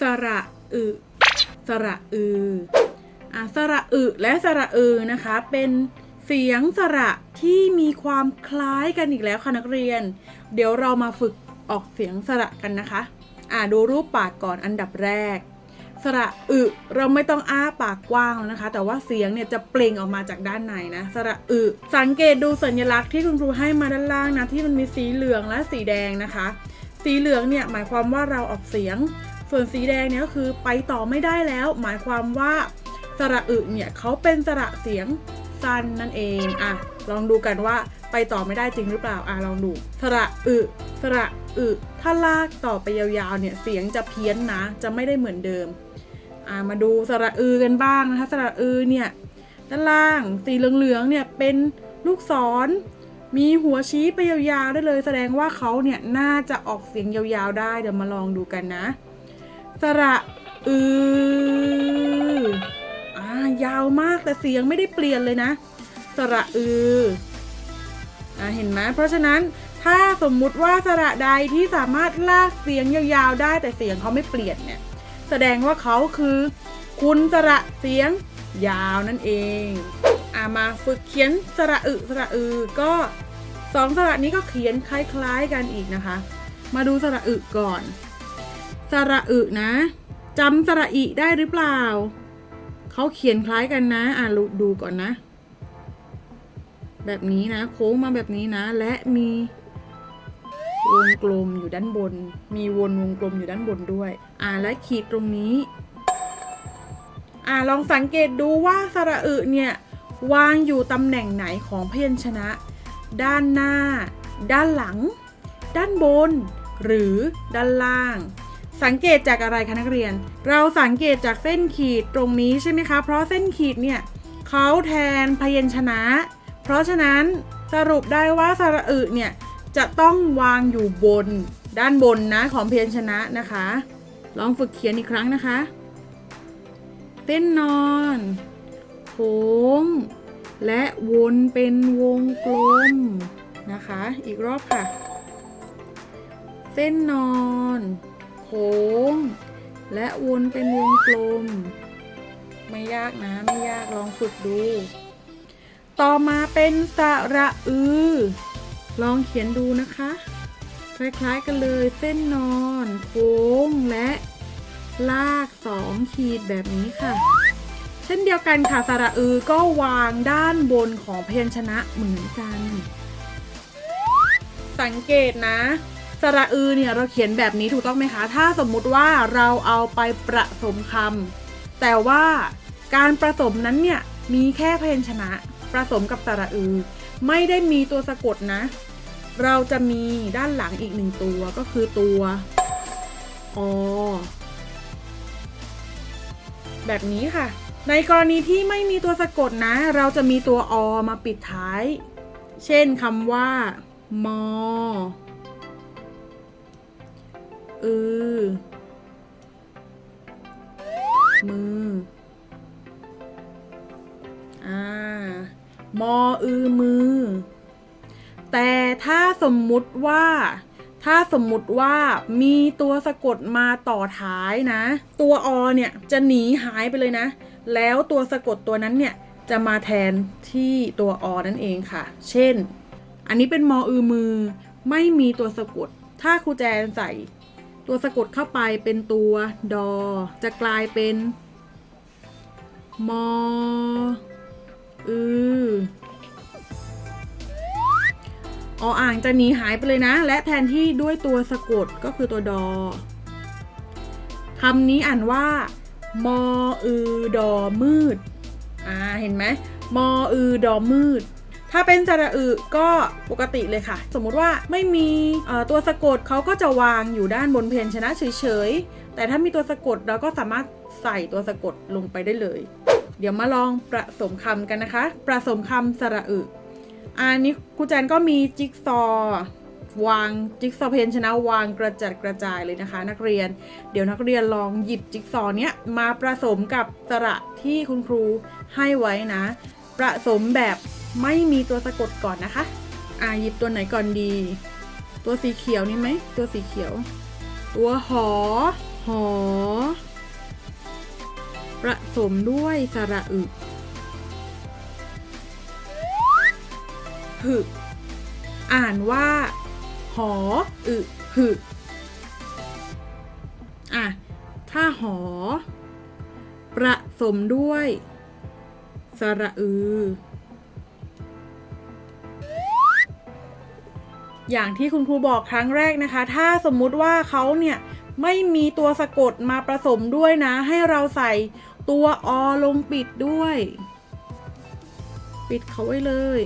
สระอึสระอืออะสระอึและสระอือนะคะ เป็นเสียงสระที่มีความคล้ายกันอีกแล้วค่ะนักเรียน เดี๋ยวเรามาฝึกออกเสียงสระกันนะคะ อะดูรูปปากก่อนอันดับแรก สระอึเราไม่ต้องอ้าปากกว้างแล้วนะคะ แต่ว่าเสียงเนี่ยจะเปล่งออกมาจากด้านในนะ สระอึสังเกตดูสัญลักษณ์ที่คุณครูให้มาด้านล่างนะที่มันมีสีเหลืองและสีแดงนะคะ สีเหลืองเนี่ยหมายความว่าเราออกเสียง ส่วนสีแดงเนี่ยก็คือไปต่อไม่ได้แล้ว หมายความว่าสระอึเนี่ยเขาเป็นสระเสียงสั้นนั่นเองอะลองดูกันว่าไปต่อไม่ได้จริงหรือเปล่าอะลองดู สระอึสระอึถ้าลากต่อไปยาวๆเนี่ยเสียงจะเพี้ยนนะ จะไม่ได้เหมือนเดิมอ่ามาดูสระอือกันบ้างนะคะสระอือเนี่ยด้านล่างสีเหลืองๆเนี่ยเป็นลูกศรมีหัวชี้ไปยาวๆได้เลย แสดงว่าเขาเนี่ยน่าจะออกเสียงยาวๆได้เดี๋ยวมาลองดูกันนะ สระอืออ่ายาวมากแต่เสียงไม่ได้เปลี่ยนเลยนะ สระอืออ่าเห็นไหมเพราะฉะนั้นถ้าสมมุติว่าสระใดที่สามารถลากเสียงยาวๆได้แต่เสียงเขาไม่เปลี่ยนเนี่ย แสดงว่าเขาคือ คุณสระเสียงยาวนั่นเองอ่ามาฝึกเขียนสระอึสระอือก็สองสระนี้ก็เขียนคล้ายๆกันอีกนะคะ มาดูสระอึก่อน สระอึนะจำสระอิได้หรือเปล่า เขาเขียนคล้ายกันนะ อ่าดูก่อนนะ แบบนี้นะ โค้งมาแบบนี้นะ และมีวงกลมอยู่ด้านบน มีวนวงกลมอยู่ด้านบนด้วย อ่าและขีดตรงนี้ อ่าลองสังเกตดูว่าสระอึเนี่ย วางอยู่ตำแหน่งไหนของพยัญชนะ ด้านหน้า ด้านหลัง ด้านบน หรือด้านล่าง สังเกตจากอะไรคะนักเรียน เราสังเกตจากเส้นขีดตรงนี้ใช่ไหมคะ เพราะเส้นขีดเนี่ยเขาแทนพยัญชนะ เพราะฉะนั้นสรุปได้ว่าสระอึเนี่ยจะต้องวางอยู่บนด้านบนนะของพยัญชนะนะคะ ลองฝึกเขียนอีกครั้งนะคะเส้นนอนโค้งและวนเป็นวงกลมนะคะ อีกรอบค่ะ เส้นนอน โค้ง และวนเป็นวงกลม ไม่ยากนะ ไม่ยากลองฝึกดู ต่อมาเป็นสระอือ ลองเขียนดูนะคะ คล้ายๆกันเลยเส้นนอน โค้งและลากสองขีดแบบนี้ค่ะ เช่นเดียวกันค่ะสระอือก็วางด้านบนของพยัญชนะเหมือนกัน สังเกตนะ สระอือเนี่ยเราเขียนแบบนี้ถูกต้องไหมคะ ถ้าสมมุติว่าเราเอาไปประสมคำแต่ว่าการประสมนั้นเนี่ยมีแค่พยัญชนะผสมกับสระอือ ไม่ได้มีตัวสะกดนะ เราจะมีด้านหลังอีกหนึ่งตัวก็คือตัวอแบบนี้ค่ะ ในกรณีที่ไม่มีตัวสะกดนะ เราจะมีตัวอมาปิดท้าย เช่นคำว่า มอ อือ มือ อ่ามออือมือ แต่ถ้าสมมุติว่า ถ้าสมมุติว่ามีตัวสะกดมาต่อท้ายนะ ตัวอเนี่ยจะหนีหายไปเลยนะ แล้วตัวสะกดตัวนั้นเนี่ยจะมาแทนที่ตัวอนั่นเองค่ะ เช่น อันนี้เป็นมออือมือ ไม่มีตัวสะกด ถ้าครูแจนใส่ ตัวสะกดเข้าไปเป็นตัวดอ จะกลายเป็น มอ อือออ่างจะหนีหายไปเลยนะ และแทนที่ด้วยตัวสะกดก็คือตัวดอคำนี้อ่านว่า มออือดอมืด อ่า เห็นไหมมออือดอมืด ถ้าเป็นสระอึก็ปกติเลยค่ะ สมมุติว่าไม่มีตัวสะกดเขาก็จะวางอยู่ด้านบนเพนชนะเฉยๆ แต่ถ้ามีตัวสะกดเราก็สามารถใส่ตัวสะกดลงไปได้เลย เดี๋ยวมาลองผสมคำกันนะคะผสมคำสระอึอันนี้ครูแจนก็มีจิ๊กซอว์วางจิ๊กซอเพนชนะวางกระจัดกระจายเลยนะคะ นักเรียน เดี๋ยวนักเรียนลองหยิบจิ๊กซอว์เนี้ยมาผสมกับสระที่คุณครูให้ไว้นะผสมแบบ ไม่มีตัวสะกดก่อนนะคะ อ่าหยิบตัวไหนก่อนดี ตัวสีเขียวนี่ไหม ตัวสีเขียว ตัวหอ หอประสมด้วยสระอึหึอ่านว่า หอ อึหึอะ ถ้าหอ ประสมด้วย สระอือ อย่างที่คุณครูบอกครั้งแรกนะคะ ถ้าสมมุติว่าเขาเนี่ยไม่มีตัวสะกดมาผสมด้วยนะ ให้เราใส่ตัวอลงปิดด้วย ปิดเขาไว้เลย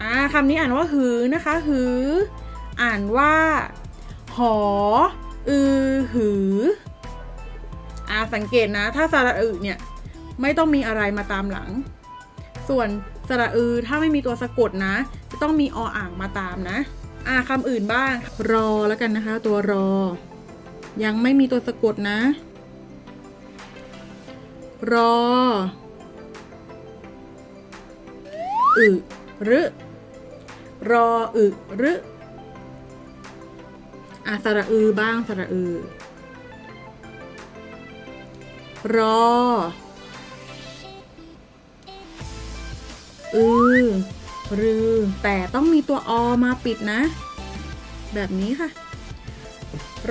อ่าคำนี้อ่านว่าหือนะคะ หือ อ่านว่า หอ อือ หืออ่าสังเกตนะ ถ้าสระอึเนี่ย ไม่ต้องมีอะไรมาตามหลัง ส่วน สระอือถ้าไม่มีตัวสะกดนะ จะต้องมีออ่างมาตามนะ อ่าคำอื่นบ้าง รอแล้วกันนะคะ ตัวรอ ยังไม่มีตัวสะกดนะ รออึรึรออึรึอะสระอือบ้างสระอือรอ อือ รือ แต่ต้องมีตัวอมาปิดนะ แบบนี้ค่ะ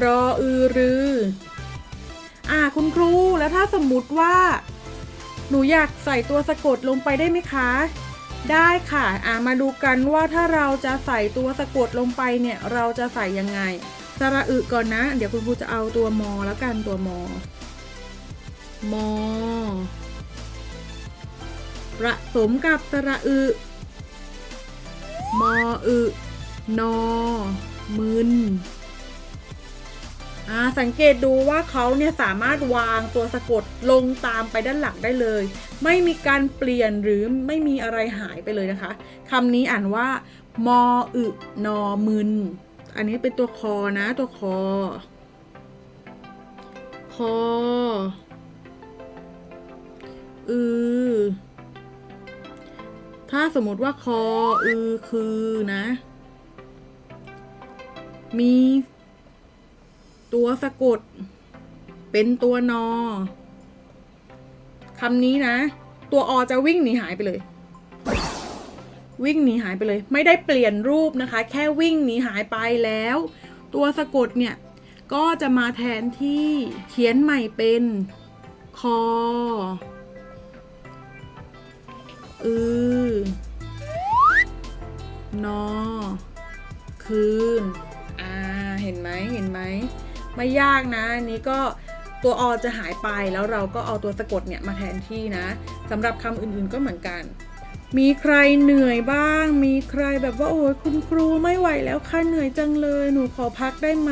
รออือรือ อ่าคุณครูแล้วถ้าสมมุติว่า หนูอยากใส่ตัวสะกดลงไปได้ไหมคะ ได้ค่ะ อ่ามาดูกันว่าถ้าเราจะใส่ตัวสะกดลงไปเนี่ย เราจะใส่ยังไงสระอึก่อนนะ เดี๋ยวคุณครูจะเอาตัวมอแล้วกันตัวมอ มอ ผสมกับสระอึ มออึ นอ มึนอ่าสังเกตดูว่าเขาเนี่ยสามารถวางตัวสะกดลงตามไปด้านหลังได้เลย ไม่มีการเปลี่ยนหรือไม่มีอะไรหายไปเลยนะคะคำนี้อ่านว่า มออึนอมึน อันนี้เป็นตัวคอนะตัวคอ คออือ ถ้าสมมติว่าคออือคือนะ มีตัวสะกด เป็นตัวนอคำนี้นะ ตัวอจะวิ่งหนีหายไปเลย วิ่งหนีหายไปเลย ไม่ได้เปลี่ยนรูปนะคะ แค่วิ่งหนีหายไปแล้ว ตัวสะกดเนี่ย ก็จะมาแทนที่เขียนใหม่เป็นคอ อือนอ คืน อ่า เห็นไหมเห็นไหม ไม่ยากนะ อันนี้ก็ตัวอจะหายไปแล้วเราก็เอาตัวสะกดเนี่ยมาแทนที่นะสำหรับคำอื่นๆก็เหมือนกัน มีใครเหนื่อยบ้าง มีใครแบบว่าโอ้ยคุณครูไม่ไหวแล้วค่ะเหนื่อยจังเลย หนูขอพักได้ไหม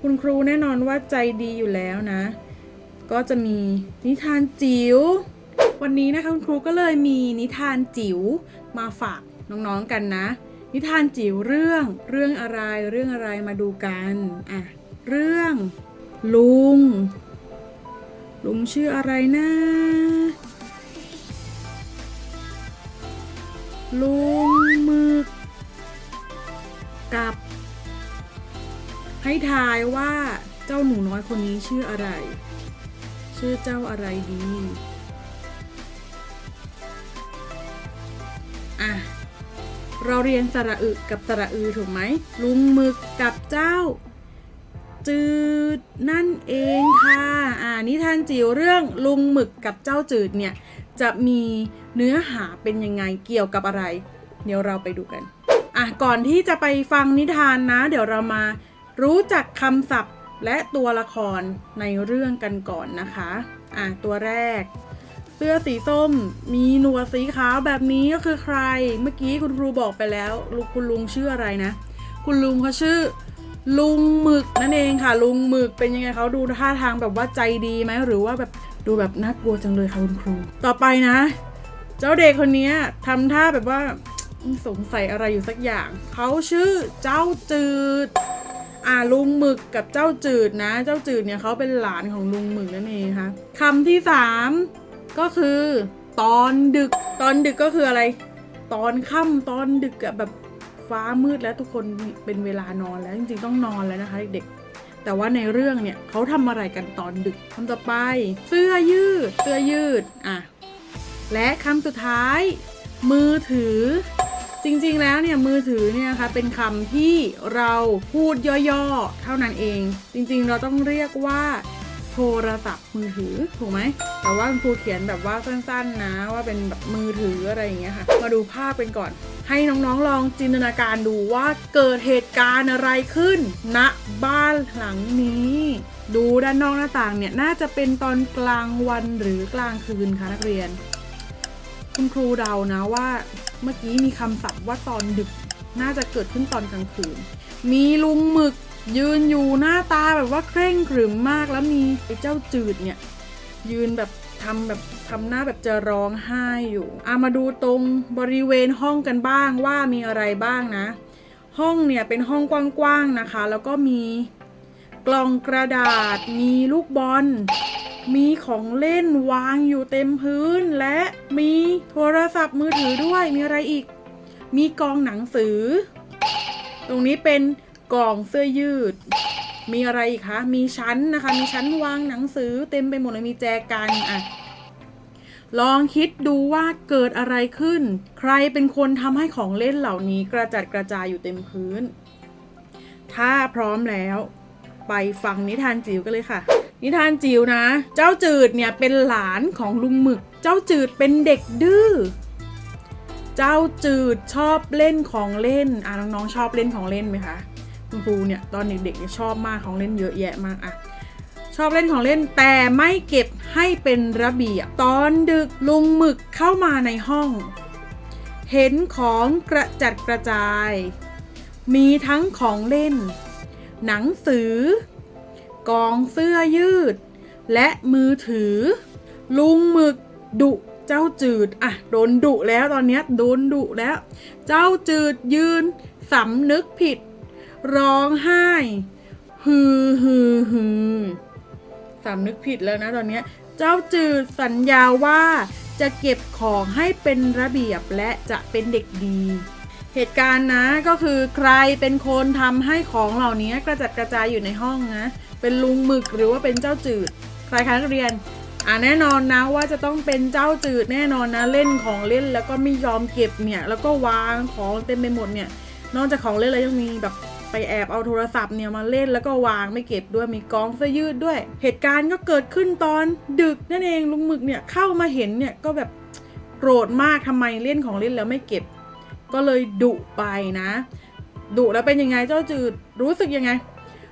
คุณครูแน่นอนว่าใจดีอยู่แล้วนะ ก็จะมีนิทานจิ๋ว วันนี้นะคะคุณครูก็เลยมีนิทานจิ๋วมาฝากน้องๆกันนะ นิทานจิ๋วเรื่องเรื่องอะไรเรื่องอะไรมาดูกันอะเรื่อง ลุง ลุงชื่ออะไรนะ ลุงมึก กับ ให้ทายว่าเจ้าหนูน้อยคนนี้ชื่ออะไร ชื่อเจ้าอะไรดี อะเราเรียนสระอึกับสระอือถูกไหมลุงหมึกกับเจ้า จืดนั่นเองค่ะ อ่านิทานจิ๋วเรื่องลุงหมึกกับเจ้าจืดเนี่ยจะมีเนื้อหาเป็นยังไงเกี่ยวกับอะไร เดี๋ยวเราไปดูกัน อะก่อนที่จะไปฟังนิทานนะ เดี๋ยวเรามารู้จักคำศัพท์และตัวละครในเรื่องกันก่อนนะคะ อะตัวแรก เสื้อสีส้ม มีหนวดสีขาวแบบนี้ก็คือใคร เมื่อกี้คุณครูบอกไปแล้วลุงคุณลุงชื่ออะไรนะ คุณลุงเขาชื่อ ลุงหมึกนั่นเองค่ะ ลุงหมึกเป็นยังไงเขาดูท่าทางแบบว่าใจดีไหมหรือว่าแบบดูแบบน่ากลัวจังเลยค่ะคุณครู ต่อไปนะ เจ้าเด็กคนนี้ทำท่าแบบว่าสงสัยอะไรอยู่สักอย่าง เขาชื่อเจ้าจืด อ่าลุงหมึกกับเจ้าจืดนะ เจ้าจืดเนี่ยเขาเป็นหลานของลุงหมึกนั่นเองค่ะคำที่สาม ก็คือตอนดึกตอนดึกก็คืออะไร ตอนค่ำตอนดึกแบบฟ้ามืดแล้วทุกคนเป็นเวลานอนแล้วจริงๆต้องนอนแล้วนะคะเด็กๆแต่ว่าในเรื่องเนี่ยเขาทำอะไรกันตอนดึกคำต่อไป เสื้อยืด เสื้อยืดอะและคำสุดท้าย มือถือ จริงๆแล้วเนี่ยมือถือเนี่ยนะคะเป็นคำที่เราพูดย่อๆเท่านั้นเอง จริงๆเราต้องเรียกว่า โทรศัพท์มือถือถูกไหม แต่ว่าครูเขียนแบบว่าสั้นๆนะ ว่าเป็นแบบมือถืออะไรอย่างเงี้ยค่ะ มาดูภาพเป็นก่อน ให้น้องๆลองจินตนาการดูว่าเกิดเหตุการณ์อะไรขึ้นณบ้านหลังนี้ ดูด้านนอกหน้าต่างเนี่ยน่าจะเป็นตอนกลางวันหรือกลางคืนคะนักเรียน คุณครูเดานะว่าเมื่อกี้มีคำศัพท์ว่าตอนดึกน่าจะเกิดขึ้นตอนกลางคืน มีลุงหมึก ยืนอยู่หน้าตาแบบว่าเคร่งขรึมมากแล้วมีไอ้เจ้าจืดเนี่ย ยืนแบบทำแบบทำหน้าแบบจะร้องไห้อยู่อามาดูตรงบริเวณห้องกันบ้างว่ามีอะไรบ้างนะ ห้องเนี่ยเป็นห้องกว้างๆนะคะ แล้วก็มีกล่องกระดาษ มีลูกบอล มีของเล่นวางอยู่เต็มพื้น และมีโทรศัพท์มือถือด้วยมีอะไรอีก มีกองหนังสือ ตรงนี้เป็น กล่องเสื้อยืด มีอะไรอีกคะ มีชั้นนะคะ มีชั้นวางหนังสือเต็มไปหมดเลยมีแจกันอะลองคิดดูว่าเกิดอะไรขึ้น ใครเป็นคนทำให้ของเล่นเหล่านี้กระจัดกระจายอยู่เต็มพื้น ถ้าพร้อมแล้ว ไปฟังนิทานจิ๋วกันเลยค่ะ นิทานจิ๋วนะ เจ้าจืดเนี่ยเป็นหลานของลุงหมึก เจ้าจืดเป็นเด็กดื้อ เจ้าจืดชอบเล่นของเล่น อะน้องๆชอบเล่นของเล่นไหมคะ คุณครูเนี่ยตอนเด็กๆชอบมากของเล่นเยอะแยะมากอะชอบเล่นของเล่นแต่ไม่เก็บให้เป็นระเบียบ ตอนดึกลุงหมึกเข้ามาในห้อง เห็นของกระจัดกระจาย มีทั้งของเล่น หนังสือ กองเสื้อยืด และมือถือ ลุงหมึกดุเจ้าจืดอะโดนดุแล้วตอนเนี้ยโดนดุแล้ว เจ้าจืดยืนสำนึกผิด ร้องไห้ฮือฮือฮือสำนึกผิดแล้วนะตอนนี้ เจ้าจืดสัญญาว่าจะเก็บของให้เป็นระเบียบและจะเป็นเด็กดี เหตุการณ์นะก็คือใครเป็นคนทำให้ของเหล่านี้กระจัดกระจายอยู่ในห้องนะ เป็นลุงหมึกหรือว่าเป็นเจ้าจืด ใครคะนักเรียนอ่าแน่นอนนะว่าจะต้องเป็นเจ้าจืดแน่นอนนะเล่นของเล่นแล้วก็ไม่ยอมเก็บเนี่ย แล้วก็วางของเต็มไปหมดเนี่ย นอกจากของเล่นแล้วยังมีแบบไปแอบเอาโทรศัพท์เนี่ยมาเล่นแล้วก็วางไม่เก็บด้วยมีกองเสื้อยืดด้วย เหตุการณ์ก็เกิดขึ้นตอนดึกนั่นเองลุงหมึกเนี่ยเข้ามาเห็นเนี่ยก็แบบโกรธมากทำไมเล่นของเล่นแล้วไม่เก็บ ก็เลยดุไปนะดุแล้วเป็นยังไงเจ้าจืดรู้สึกยังไง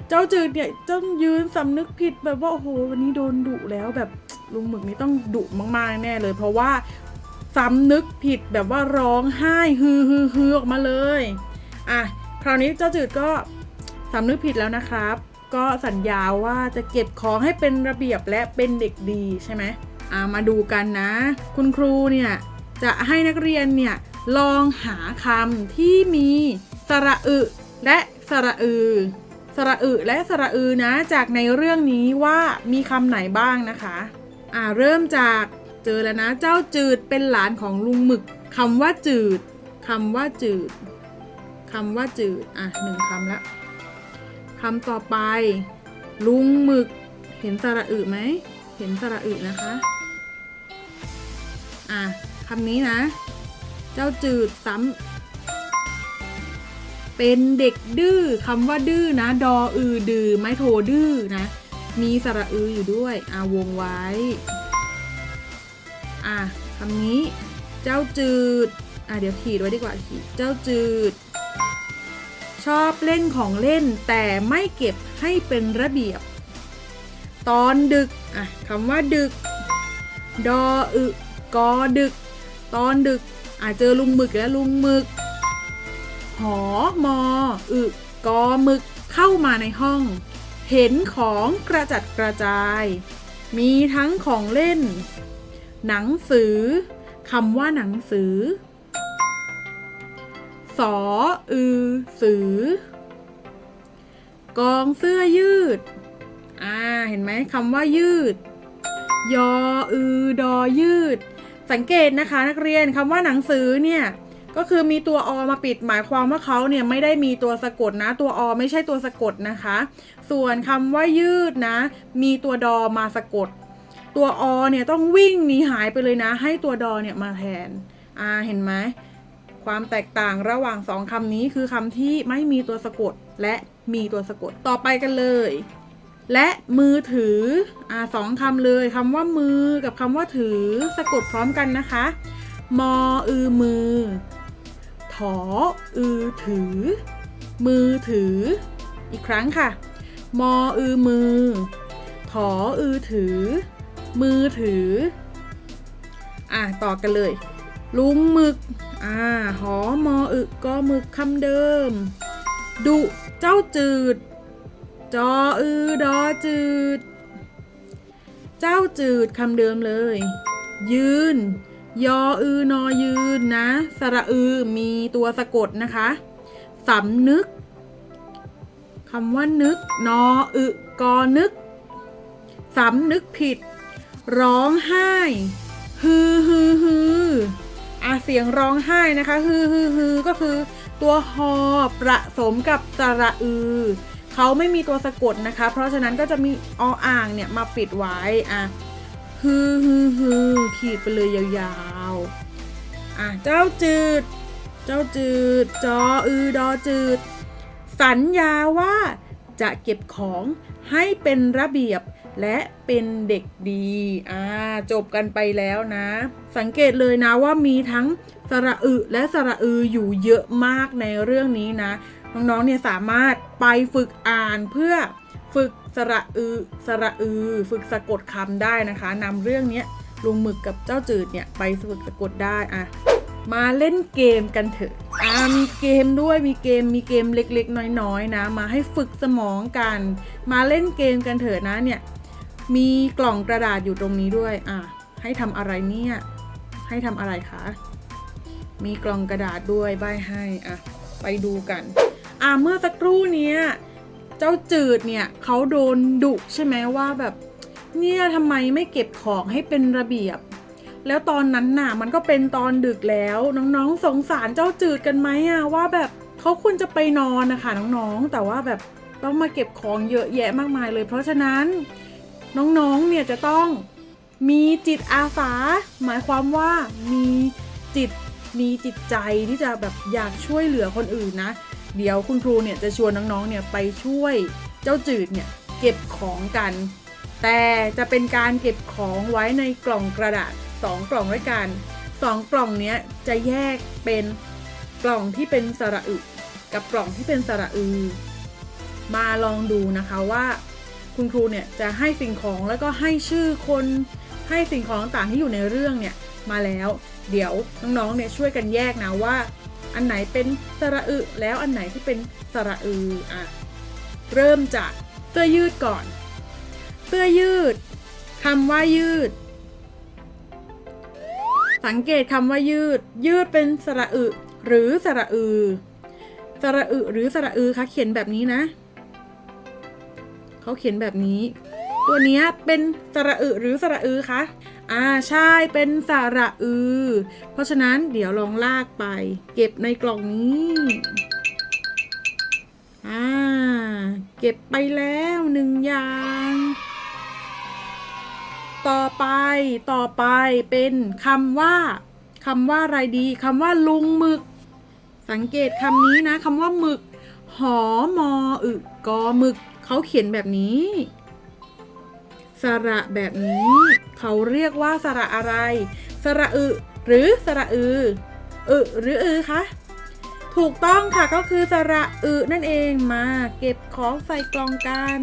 เจ้าจืดเนี่ยต้องยืนสำนึกผิดแบบว่าโอ้โหวันนี้โดนดุแล้วแบบลุงหมึกนี่ต้องดุมากๆแน่เลย เพราะว่าสำนึกผิดแบบว่าร้องไห้ฮือฮือฮือออกมาเลย อะคราวนี้เจ้าจืดก็สำนึกผิดแล้วนะครับ ก็สัญญาว่าจะเก็บของให้เป็นระเบียบและเป็นเด็กดีใช่ไหมอะมาดูกันนะ คุณครูเนี่ยจะให้นักเรียนเนี่ยลองหาคำที่มีสระอึและสระอือ สระอึและสระอือนะ จากในเรื่องนี้ว่ามีคำไหนบ้างนะคะอ่าเริ่มจากเจอแล้วนะเจ้าจืดเป็นหลานของลุงหมึกคำว่าจืดคำว่าจืด คำว่าจืด อะหนึ่งคำละคำต่อไป ลุงหมึก เห็นสระอึไหม เห็นสระอึนะคะ อะคำนี้นะ เจ้าจืดซ้ำเป็นเด็กดื้อคำว่าดื้อนะ ดออือดือไม่โทดื้อนะ มีสระอืออยู่ด้วยอาวงไว้ อะคำนี้ เจ้าจืด อะเดี๋ยวขีดไว้ดีกว่าขีด เจ้าจืด ชอบเล่นของเล่นแต่ไม่เก็บให้เป็นระเบียบ ตอนดึกอะคำว่าดึก ดออึกอดึก ตอนดึกอะเจอลุงหมึกแล้วลุงหมึก หอมออึกอหมึกเข้ามาในห้อง เห็นของกระจัดกระจาย มีทั้งของเล่น หนังสือคำว่าหนังสือ อ อือ สือ กองเสื้อยืด อ่า เห็นไหมคำว่ายืด ยอ อือ ดอยืด สังเกตนะคะ นักเรียนคำว่าหนังสือเนี่ยก็คือมีตัวอมาปิดหมายความว่าเขาเนี่ยไม่ได้มีตัวสะกดนะ ตัวอไม่ใช่ตัวสะกดนะคะ ส่วนคำว่ายืดนะ มีตัวดอมาสะกด ตัวอเนี่ยต้องวิ่งหนีหายไปเลยนะ ให้ตัวดอเนี่ยมาแทนอ่าเห็นไหม ความแตกต่างระหว่างสองคำนี้คือคำที่ไม่มีตัวสะกดและมีตัวสะกดต่อไปกันเลย และมือถืออ่าสองคำเลยคำว่ามือกับคำว่าถือสะกดพร้อมกันนะคะ มออือมือถออือถือ มือถือ อีกครั้งค่ะ มออือมือถออือถือ มือถือ อะต่อกันเลย ลุงหมึก อ่าหอมออึก็หมึกคำเดิม ดุเจ้าจืด จออือดอจืด เจ้าจืดคำเดิมเลย ยืน ยออือนอยืนนะสระอือมีตัวสะกดนะคะสำนึกคำว่านึก นออึกอนึกสำนึกผิด ร้องไห้ฮือฮือฮือ อะเสียงร้องไห้นะคะฮือฮือฮือก็คือ ตัวหอประสมกับสระอือเขาไม่มีตัวสะกดนะคะ เพราะฉะนั้นก็จะมีออ่างเนี่ยมาปิดไว้อะฮือฮือฮือขีดไปเลยยาวๆอะเจ้าจืด เจ้าจืด จออือดอจืด สัญญาว่าจะเก็บของให้เป็นระเบียบ และเป็นเด็กดีอ่าจบกันไปแล้วนะ สังเกตเลยนะว่ามีทั้งสระอึและสระอืออยู่เยอะมากในเรื่องนี้นะ น้องๆเนี่ยสามารถไปฝึกอ่านเพื่อฝึกสระอือสระอือ ฝึกสะกดคำได้นะคะนำเรื่องนี้ลุงหมึกกับเจ้าจืดเนี่ยไปฝึกสะกดได้อะมาเล่นเกมกันเถอะอ่ามีเกมด้วย มีเกม มีเกมเล็กๆ น้อยๆ นะ มาให้ฝึกสมองกัน มาเล่นเกมกันเถอะนะเนี่ย มีกล่องกระดาษอยู่ตรงนี้ด้วย อะ ให้ทำอะไรเนี่ย ให้ทำอะไรคะ มีกล่องกระดาษด้วยใบให้ อะ ไปดูกัน อะ เมื่อสักครู่เนี้ย เจ้าจืดเนี่ยเขาโดนดุใช่ไหมว่าแบบ เนี่ยทำไมไม่เก็บของให้เป็นระเบียบ แล้วตอนนั้นน่ะ มันก็เป็นตอนดึกแล้ว น้องๆ สงสารเจ้าจืดกันไหมอะว่าแบบเขาควรจะไปนอนนะคะน้องๆ แต่ว่าแบบต้องมาเก็บของเยอะแยะมากมายเลย เพราะฉะนั้น น้องๆ เนี่ยจะต้องมีจิตอาสา หมายความว่ามีจิตมีจิตใจที่จะแบบอยากช่วยเหลือคนอื่นนะ เดี๋ยวคุณครูเนี่ยจะชวนน้องๆ เนี่ยไปช่วยเจ้าจืดเนี่ยเก็บของกัน แต่จะเป็นการเก็บของไว้ในกล่องกระดาษ 2 กล่องด้วยกัน 2 กล่องเนี้ยจะแยกเป็นกล่องที่เป็นสระอึกับกล่องที่เป็นสระอือ มาลองดูนะคะว่า คุณครูเนี่ยจะให้สิ่งของแล้วก็ให้ชื่อคนให้สิ่งของต่างที่อยู่ในเรื่องเนี่ยมาแล้ว เดี๋ยวน้องๆเนี่ยช่วยกันแยกนะว่า อันไหนเป็นสระอึแล้วอันไหนที่เป็นสระอืออะเริ่มจากเสื้อยืดก่อน เสื้อยืดคำว่ายืด สังเกตคำว่ายืด ยืดเป็นสระอึหรือสระอือสระอึหรือสระอือคะเขียนแบบนี้นะ เขาเขียนแบบนี้ ตัวนี้เป็นสระอึหรือสระอือคะ อ่าใช่เป็นสระอือ เพราะฉะนั้นเดี๋ยวลองลากไป เก็บในกล่องนี้ อ่า เก็บไปแล้วหนึ่งอย่าง ต่อไปต่อไปเป็นคำว่าคำว่าอะไรดีคำว่าลุงหมึก สังเกตคำนี้นะคำว่าหมึก หอมออึกอหมึก เขาเขียนแบบนี้ สระแบบนี้ เขาเรียกว่าสระอะไร สระอึ หรือสระอืออึหรืออือคะถูกต้องค่ะก็คือสระอึนั่นเองมาเก็บของใส่กล่องกัน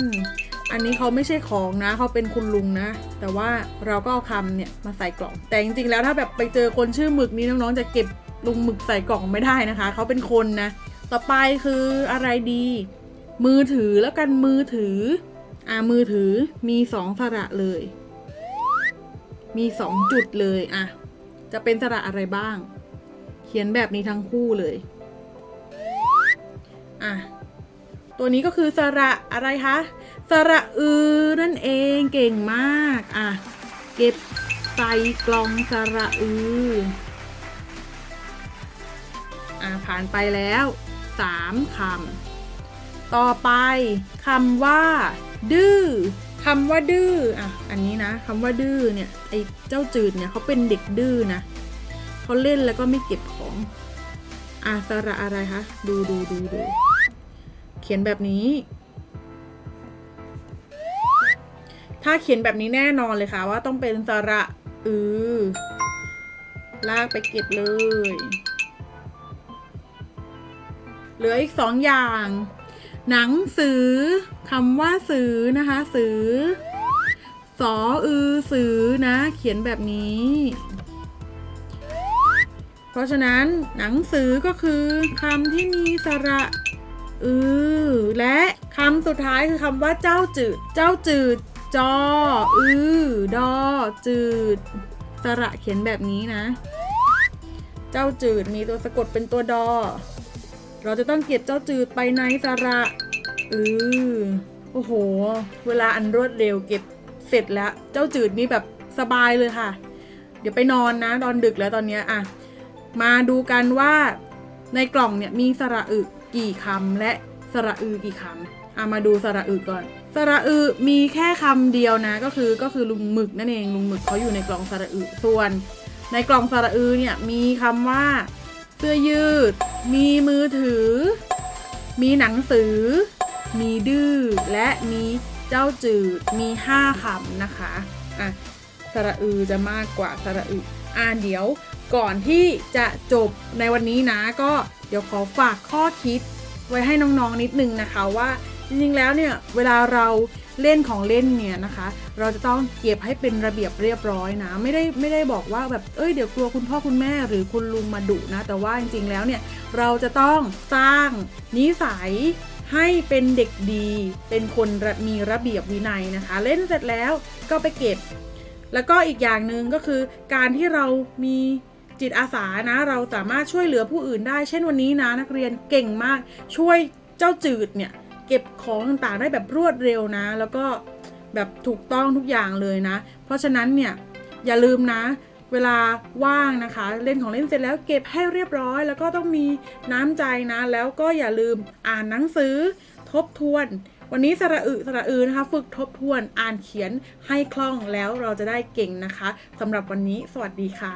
อันนี้เขาไม่ใช่ของนะเขาเป็นคุณลุงนะ แต่ว่าเราก็เอาคำเนี่ยมาใส่กล่อง แต่จริงๆแล้วถ้าแบบไปเจอคนชื่อหมึกนี้น้องๆจะเก็บลุงหมึกใส่กล่องไม่ได้นะคะ เขาเป็นคนนะ ต่อไปคืออะไรดี มือถือแล้วกันมือถือ อ่ามือถือมีสองสระเลย มีสองจุดเลยอะจะเป็นสระอะไรบ้าง เขียนแบบนี้ทั้งคู่เลย อะ ตัวนี้ก็คือสระอะไรคะ สระอือนั่นเองเก่งมาก อะ เก็บใส่กล่องสระอือ อ่าผ่านไปแล้ว3คำ ต่อไปคำว่า ดื้อคำว่าดื้ออะอันนี้นะคำว่าดื้อเนี่ยไอ้เจ้าจืดเนี่ยเขาเป็นเด็กดื้อนะเขาเล่นแล้วก็ไม่เก็บของอาสระอะไรคะดูดูดูดูเขียนแบบนี้ ถ้าเขียนแบบนี้แน่นอนเลยค่ะว่าต้องเป็นสระอือลากไปเก็บเลย เหลืออีกสองอย่าง หนังสือคำว่าสือนะคะ สือสออือสือนะ เขียนแบบนี้ เพราะฉะนั้นหนังสือก็คือคำที่มีสระอือและคำสุดท้ายคือคำว่าเจ้าจืด เจ้าจืด จอ อือดอ จืด สระเขียนแบบนี้นะ เจ้าจืดมีตัวสะกดเป็นตัวดอ เราจะต้องเก็บเจ้าจืดไปในสาระอือโอ้โห เวลาอันรวดเร็วเก็บเสร็จแล้ว เจ้าจืดนี่แบบสบายเลยค่ะ เดี๋ยวไปนอนนะนอนดึกแล้วตอนนี้ยอะมาดูกันว่าในกล่องเนี่ยมีสระอึกี่คำและสระอือกี่คำอะมาดูสระอึก่อน สระอึมีแค่คำเดียวนะ ก็คือก็คือลุงหมึกนั่นเองลุงหมึกเขาอยู่ในกล่องสระอึส่วน ในกล่องสระอือเนี่ยมีคำว่า เสื้อยืด มีมือถือ มีหนังสือ มีดื้อ และมีเจ้าจืด มี5คำนะคะ อะ สระอือจะมากกว่าสระอึอ่าเดี๋ยวก่อนที่จะจบในวันนี้นะ ก็เดี๋ยวขอฝากข้อคิดไว้ให้น้องๆนิดนึงนะคะว่าจริงๆแล้วเนี่ยเวลาเรา เล่นของเล่นเนี่ยนะคะ เราจะต้องเก็บให้เป็นระเบียบเรียบร้อยนะ ไม่ได้ไม่ได้บอกว่าแบบเอ้ยเดี๋ยวกลัวคุณพ่อคุณแม่หรือคุณลุงมาดุนะ แต่ว่าจริงๆแล้วเนี่ยเราจะต้องสร้างนิสัยให้เป็นเด็กดี เป็นคนมีระเบียบวินัยนะคะ เล่นเสร็จแล้วก็ไปเก็บ แล้วก็อีกอย่างหนึ่งก็คือการที่เรามีจิตอาสานะ เราสามารถช่วยเหลือผู้อื่นได้ เช่นวันนี้นะนักเรียนเก่งมากช่วยเจ้าจืดเนี่ย เก็บของต่างๆได้แบบรวดเร็วนะ แล้วก็แบบถูกต้องทุกอย่างเลยนะ เพราะฉะนั้นเนี่ยอย่าลืมนะ เวลาว่างนะคะ เล่นของเล่นเสร็จแล้วเก็บให้เรียบร้อย แล้วก็ต้องมีน้ำใจนะ แล้วก็อย่าลืมอ่านหนังสือทบทวน วันนี้สระอึสระอือนะคะ ฝึกทบทวนอ่านเขียนให้คล่องแล้วเราจะได้เก่งนะคะสำหรับวันนี้ สวัสดีค่ะ